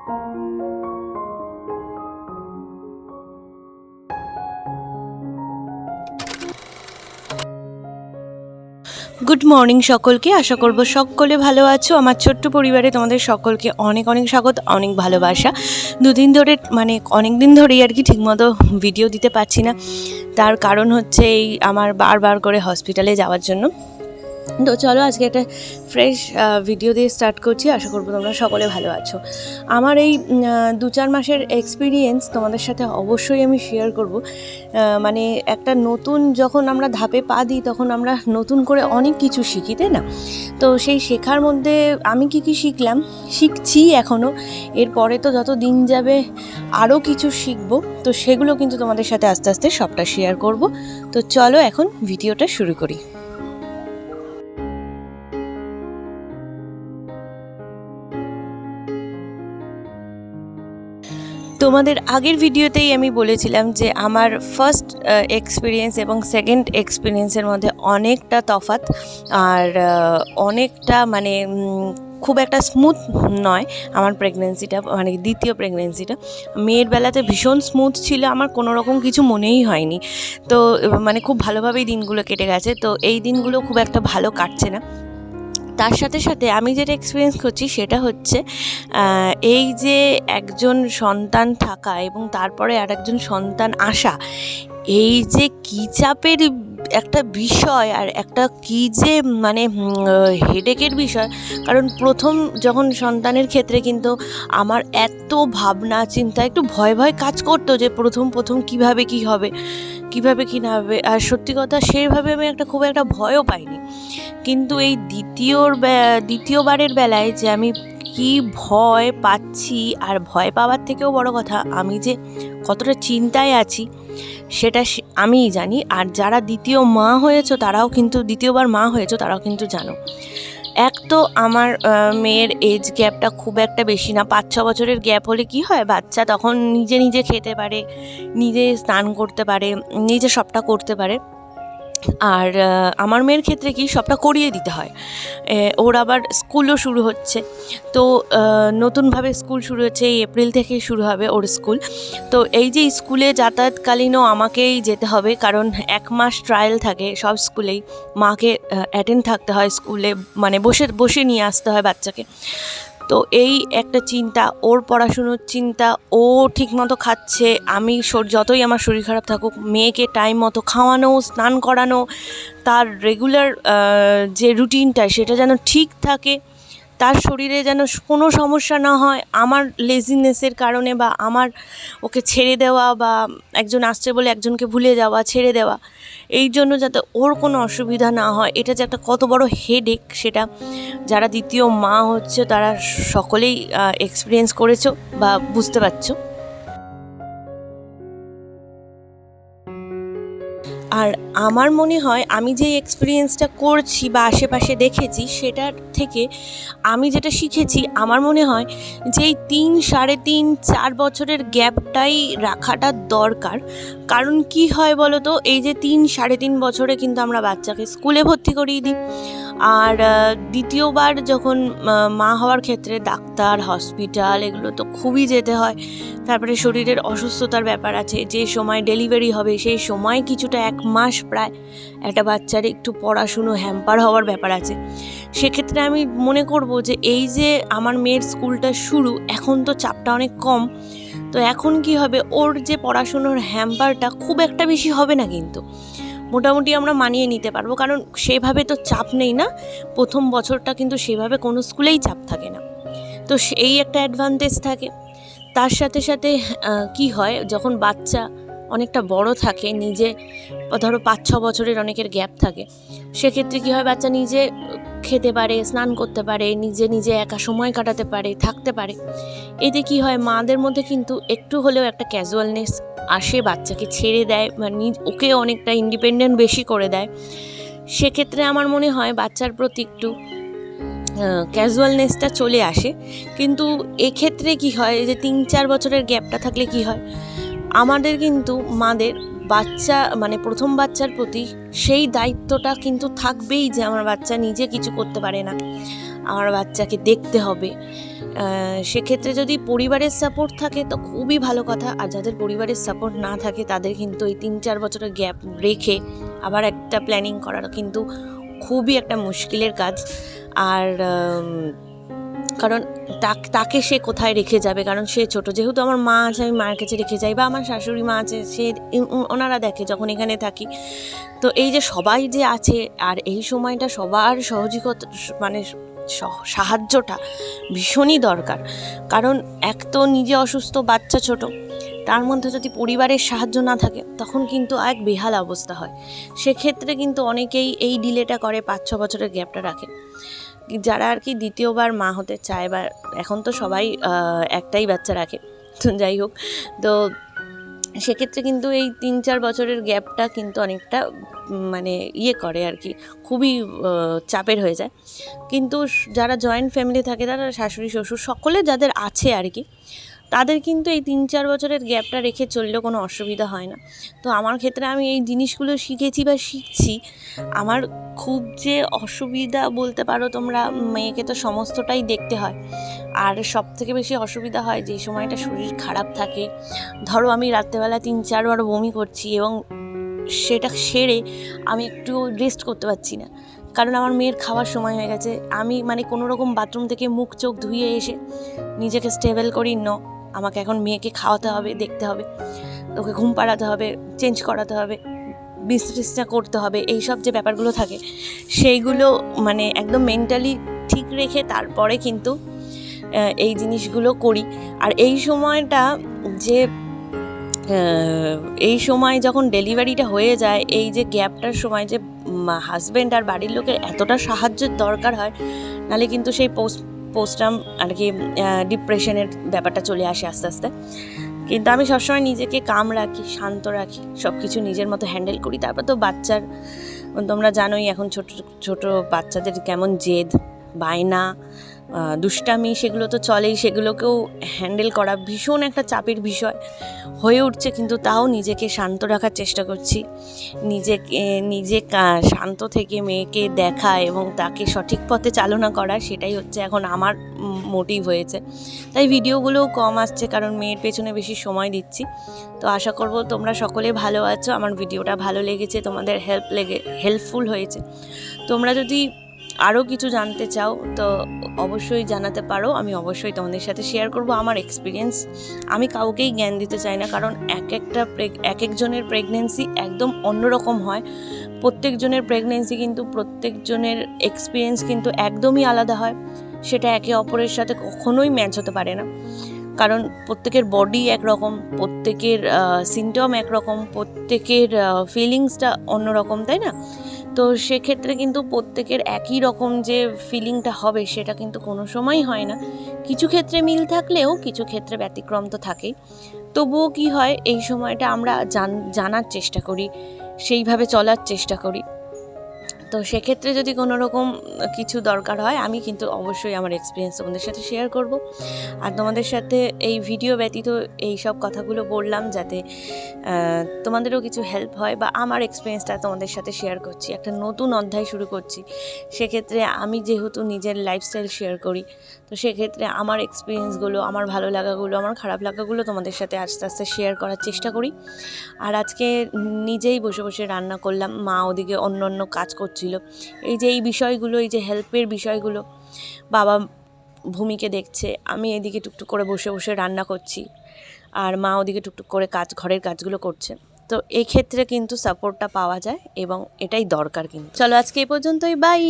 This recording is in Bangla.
গুড মর্নিং সকলকে। আশা করব সকলে ভালো আছো। আমার ছোট্ট পরিবারে তোমাদের সকলকে অনেক অনেক স্বাগত, অনেক ভালোবাসা। দুদিন ধরে মানে অনেক দিন ধরেই আর কি ঠিকমতো ভিডিও দিতে পারছি না। তার কারণ হচ্ছে এই আমার বারবার করে হসপিটালে যাওয়ার জন্য। তো চলো আজকে একটা ফ্রেশ ভিডিও দিয়ে স্টার্ট করছি। আশা করব তোমরা সকলে ভালো আছো। আমার এই দু চার মাসের এক্সপিরিয়েন্স তোমাদের সাথে অবশ্যই আমি শেয়ার করব। মানে একটা নতুন যখন আমরা ধাপে পা দিই, তখন আমরা নতুন করে অনেক কিছু শিখি, তাই না? তো সেই শেখার মধ্যে আমি কি কি শিখলাম? শিখছি এখনও এরপরে তো যত দিন যাবে আরও কিছু শিখব। তো সেগুলো কিন্তু তোমাদের সাথে আস্তে আস্তে সবটা শেয়ার করব। তো চলো এখন ভিডিওটা শুরু করি। তোমাদের আগের ভিডিওতেই আমি বলেছিলাম যে আমার ফার্স্ট এক্সপিরিয়েন্স এবং সেকেন্ড এক্সপিরিয়েন্সের মধ্যে অনেকটা তফাৎ। আর অনেকটা মানে খুব একটা স্মুথ নয় আমার প্রেগনেন্সিটা মানে দ্বিতীয় প্রেগনেন্সিটা মেয়ের বেলাতে ভীষণ স্মুথ ছিল, আমার কোনো রকম কিছু মনেই হয়নি। তো মানে খুব ভালোভাবেই দিনগুলো কেটে গেছে। তো এই দিনগুলো খুব একটা ভালো কাটছে না। তার সাথে সাথে আমি যেটা এক্সপিরিয়েন্স করছি সেটা হচ্ছে এই যে একজন সন্তান থাকা এবং তারপরে আর একজন সন্তান আসা, এই যে কী চাপের একটা বিষয় আর একটা কী যে মানে হেডেকের বিষয়, কারণ প্রথম যখন সন্তানের ক্ষেত্রে কিন্তু আমার এত ভাবনা চিন্তা একটু ভয় ভয় কাজ করতো যে প্রথম প্রথম কীভাবে কি হবে। কীভাবে কি না হবে? আর সত্যি কথা সেইভাবে আমি একটা খুব একটা ভয়ও পাইনি। কিন্তু এই দ্বিতীয়র দ্বিতীয়বারের বেলায় যে আমি কি ভয় পাচ্ছি আর ভয় পাওয়ার থেকেও বড় কথা, আমি যে কতটা চিন্তায় আছি, সেটা আমিই জানি। আর যারা দ্বিতীয় মা হয়েছো, তারাও কিন্তু, দ্বিতীয়বার মা হয়েছো, তারাও কিন্তু জানো। এক তো আমার মেয়ের এজ গ্যাপটা খুব একটা বেশি না। পাঁচ ছ বছরের গ্যাপ হলে কি হয়? বাচ্চা তখন নিজে নিজে খেতে পারে, নিজে স্নান করতে পারে, নিজে সবটা করতে পারে। আর আমার মেয়ের ক্ষেত্রে কি সবটা করিয়ে দিতে হয়? ওর আবার স্কুলও শুরু হচ্ছে। তো নতুনভাবে স্কুল শুরু হচ্ছে, এই এপ্রিল থেকে শুরু হবে ওর স্কুল। তো এই যে স্কুলে যাতায়াতকালীনও আমাকেই যেতে হবে, কারণ এক মাস ট্রায়াল থাকে সব স্কুলেই। মাকে অ্যাটেন্ড থাকতে হয় স্কুলে মানে বসে বসে নিয়ে আসতে হয় বাচ্চাকে। তো এই একটা চিন্তা, ওর পড়াশুনোর চিন্তা, ও ঠিকমতো খাচ্ছে, আমি যতই আমার শরীর খারাপ থাকুক, মেয়েকে টাইম মতো খাওয়ানো, স্নান করানো, তার রেগুলার যে রুটিনটা সেটা যেন ঠিক থাকে। তার শরীরে যেন কোনো সমস্যা না হয়, আমার লেজিনেসের কারণে বা আমার ওকে ছেড়ে দেওয়া বা একজন আসছে বলে একজনকে ভুলে যাওয়া, ছেড়ে দেওয়া, এই জন্য যাতে ওর কোনো অসুবিধা না হয়, এটা যে একটা কত বড় হেডেক সেটা যারা দ্বিতীয় মা হচ্ছে তারা সকলেই এক্সপিরিয়েন্স করেছ বা বুঝতে পারছ। আর আমার মনে হয় আমি যে এক্সপিরিয়েন্সটা করছি বা আশেপাশে দেখেছি সেটার থেকে আমি যেটা শিখেছি, আমার মনে হয় যে এই তিন সাড়ে তিন চার বছরের গ্যাপটাই রাখাটা দরকার। কারণ কি হয় বলো তো এই যে তিন সাড়ে তিন বছরে কিন্তু আমরা বাচ্চাকে স্কুলে ভর্তি করিয়ে দিই। আর দ্বিতীয়বার যখন মা হওয়ার ক্ষেত্রে ডাক্তার, হসপিটাল এগুলো তো খুবই যেতে হয়। তারপরে শরীরের অসুস্থতার ব্যাপার আছে, যে সময় ডেলিভারি হবে সেই সময় কিছুটা এক মাস প্রায় একটা বাচ্চার একটু পড়াশুনো, হ্যাম্পার হওয়ার ব্যাপার আছে। সেক্ষেত্রে আমি মনে করব যে এই যে আমার মেয়ের স্কুলটা শুরু, এখন তো চাপটা অনেক কম। তো এখন কি হবে? ওর যে পড়াশুনোর হ্যাম্পারটা খুব একটা বেশি হবে না কিন্তু। মোটামুটি আমরা মানিয়ে নিতে পারব। কারণ সেভাবে তো চাপ নেই না। প্রথম বছরটা কিন্তু সেভাবে কোনো স্কুলেই চাপ থাকে না। তো সেই একটা অ্যাডভান্টেজ থাকে। তার সাথে সাথে কি হয়? যখন বাচ্চা অনেকটা বড় থাকে, নিজে, ধরো পাঁচ ছ বছরের অনেকের গ্যাপ থাকে, সেক্ষেত্রে কী হয়? বাচ্চা নিজে খেতে পারে, স্নান করতে পারে, নিজে নিজে একা সময় কাটাতে পারে, থাকতে পারে। এতে কি হয়? মাদের মধ্যে কিন্তু একটু হলেও একটা ক্যাজুয়ালনেস আসে, বাচ্চাকে ছেড়ে দেয় নিজ ওকে অনেকটা ইন্ডিপেন্ডেন্ট বেশি করে দেয়। সেক্ষেত্রে আমার মনে হয় বাচ্চার প্রতি একটু ক্যাজুয়ালনেসটা চলে আসে। কিন্তু এক্ষেত্রে কি হয় যে তিন চার বছরের গ্যাপটা থাকলে কি হয়, আমাদের কিন্তু মাদের বাচ্চা মানে প্রথম বাচ্চার প্রতি সেই দায়িত্বটা কিন্তু থাকবেই যে আমার বাচ্চা নিজে কিছু করতে পারে না। আমার বাচ্চাকে দেখতে হবে। সেক্ষেত্রে যদি পরিবারের সাপোর্ট থাকে, তো খুবই ভালো কথা। আর যাদের পরিবারের সাপোর্ট না থাকে, তাদের কিন্তু এই তিন চার বছরের গ্যাপ রেখে আবার একটা প্ল্যানিং করার কিন্তু খুবই একটা মুশকিলের কাজ। আর কারণ তাক- সে কোথায় রেখে যাবে? কারণ সে ছোট। যেহেতু আমার মা আছে, আমি মায়ের কাছে রেখে যাই বা আমার শাশুড়ি মা আছে, সে ওনারা দেখে যখন এখানে থাকি। তো এই যে সবাই যে আছে, আর এই সময়টা সবার সহযোগিতা মানে সাহায্যটা ভীষণই দরকার। কারণ এক তো নিজে অসুস্থ, বাচ্চা ছোট, তার মধ্যে যদি পরিবারের সাহায্য না থাকে, তখন কিন্তু এক বেহাল অবস্থা হয়। সেক্ষেত্রে কিন্তু অনেকেই এই ডিলেটা করে পাঁচ ছ বছরের গ্যাপটা রাখে। যারা আর কি দ্বিতীয়বার মা হতে চায় বা এখন তো সবাই একটাই বাচ্চা রাখে, তো যাই হোক, তো সেক্ষেত্রে কিন্তু এই তিন চার বছরের গ্যাপটা কিন্তু অনেকটা মানে ইয়ে করে আর কি, খুবই চাপের হয়ে যায়। কিন্তু যারা জয়েন্ট ফ্যামিলি থাকে, তারা শাশুড়ি, শ্বশুর সকলে যাদের আছে আর কি, তাদের কিন্তু এই তিন চার বছরের গ্যাপটা রেখে চললেও কোনো অসুবিধা হয় না। তো আমার ক্ষেত্রে আমি এই জিনিসগুলো শিখেছি বা শিখছি, আমার খুব যে অসুবিধা বলতে পারো তোমরা, মেয়েকে তো সমস্তটাই দেখতে হয়। আর সব থেকে বেশি অসুবিধা হয় যে সময়টা শরীর খারাপ থাকে। ধরো আমি রাত্রেবেলা তিন চারবার বমি করছি এবং সেটা সেরে আমি একটু রেস্ট করতে পারছি না। কারণ আমার মেয়ের খাওয়ার সময় হয়ে গেছে। আমি মানে কোনো রকম বাথরুম থেকে মুখ চোখ ধুয়ে এসে নিজেকে স্টেবল করি, ন, আমাকে এখন মেয়েকে খাওয়াতে হবে, দেখতে হবে, ওকে ঘুম পাড়াতে হবে চেঞ্জ করাতে হবে বিসটা করতে হবে এই সব যে ব্যাপারগুলো থাকে, সেইগুলো মানে একদম মেন্টালি ঠিক রেখে তারপরে কিন্তু এই জিনিসগুলো করি। আর এই সময়টা যে এই সময় যখন ডেলিভারিটা হয়ে যায়, এই যে গ্যাপটার সময় যে হাজব্যান্ড আর বাড়ির লোকের এতটা সাহায্যের দরকার হয়, নাহলে কিন্তু সেই পোস্ট পোস্টাম আর কি ডিপ্রেশনের ব্যাপারটা চলে আসে আস্তে আস্তে। কিন্তু আমি সবসময় নিজেকে কাম রাখি, শান্ত রাখি সব কিছু নিজের মতো হ্যান্ডেল করি। তারপর তো বাচ্চার, তোমরা জানোই এখন ছোট ছোট বাচ্চাদের কেমন জেদ, বায়না দুষ্টামি সেগুলো তো চলেই, সেগুলোকেও হ্যান্ডেল করা ভীষণ একটা চাপের বিষয় হয়ে উঠছে, কিন্তু তাও নিজেকে শান্ত রাখার চেষ্টা করছি। নিজেকে, নিজে শান্ত থেকে মেয়েকে দেখা এবং তাকে সঠিক পথে চালনা করা, সেটাই হচ্ছে এখন আমার মোটিভ হয়েছে। তাই ভিডিওগুলোও কম আসছে, কারণ মেয়ের পেছনে বেশি সময় দিচ্ছি। তো আশা করব তোমরা সকলে ভালো আছো, আমার ভিডিওটা ভালো লেগেছে, তোমাদের হেল্প লেগে হেল্পফুল হয়েছে। তোমরা যদি আরও কিছু জানতে চাও, তো অবশ্যই জানাতে পারো। আমি অবশ্যই তোমাদের সাথে শেয়ার করব আমার এক্সপিরিয়েন্স আমি কাউকেই জ্ঞান দিতে চাই না, কারণ এক একটা এক একজনের প্রেগনেন্সি একদম অন্যরকম হয়। প্রত্যেকজনের প্রেগনেন্সি কিন্তু প্রত্যেকজনের এক্সপিরিয়েন্স কিন্তু একদমই আলাদা হয়। সেটা একে অপরের সাথে কখনোই ম্যাচ হতে পারে না। কারণ প্রত্যেকের বডি একরকম, প্রত্যেকের সিমটম একরকম, প্রত্যেকের ফিলিংসটা অন্যরকম, তাই না? তো সেক্ষেত্রে কিন্তু প্রত্যেকের একই রকম যে ফিলিংটা হবে সেটা কিন্তু কোনো সময়ই হয় না। কিছু ক্ষেত্রে মিল থাকলেও কিছু ক্ষেত্রে ব্যতিক্রম তো থাকেই। তবুও কি হয়, এই সময়টা আমরা জান, জানার চেষ্টা করি, সেইভাবে চলার চেষ্টা করি। তো সেক্ষেত্রে যদি কোনো রকম কিছু দরকার হয়, আমি কিন্তু অবশ্যই আমার এক্সপিরিয়েন্স তোমাদের সাথে শেয়ার করব। আর তোমাদের সাথে এই ভিডিও ব্যতীত এই সব কথাগুলো বললাম যাতে তোমাদেরও কিছু হেল্প হয় বা আমার এক্সপিরিয়েন্সটা তোমাদের সাথে শেয়ার করছি। একটা নতুন অধ্যায় শুরু করছি। সেক্ষেত্রে আমি যেহেতু নিজের লাইফস্টাইল শেয়ার করি, তো সেক্ষেত্রে আমার এক্সপিরিয়েন্সগুলো আমার ভালো লাগাগুলো, আমার খারাপ লাগাগুলো তোমাদের সাথে আস্তে আস্তে শেয়ার করার চেষ্টা করি। আর আজকে নিজেই বসে বসে রান্না করলাম, মা ওদিকে অন্য অন্য কাজ করছিল। এই যে এই বিষয়গুলো, এই যে হেল্পের বিষয়গুলো, বাবা ভূমিকে দেখছে, আমি এদিকে টুকটুক করে বসে বসে রান্না করছি আর মা ওদিকে টুকটুক করে কাজ, ঘরের কাজগুলো করছে। তো এই ক্ষেত্রে কিন্তু সাপোর্টটা পাওয়া যায় এবং এটাই দরকার কিন্তু। চলো আজকে এই পর্যন্তই বাই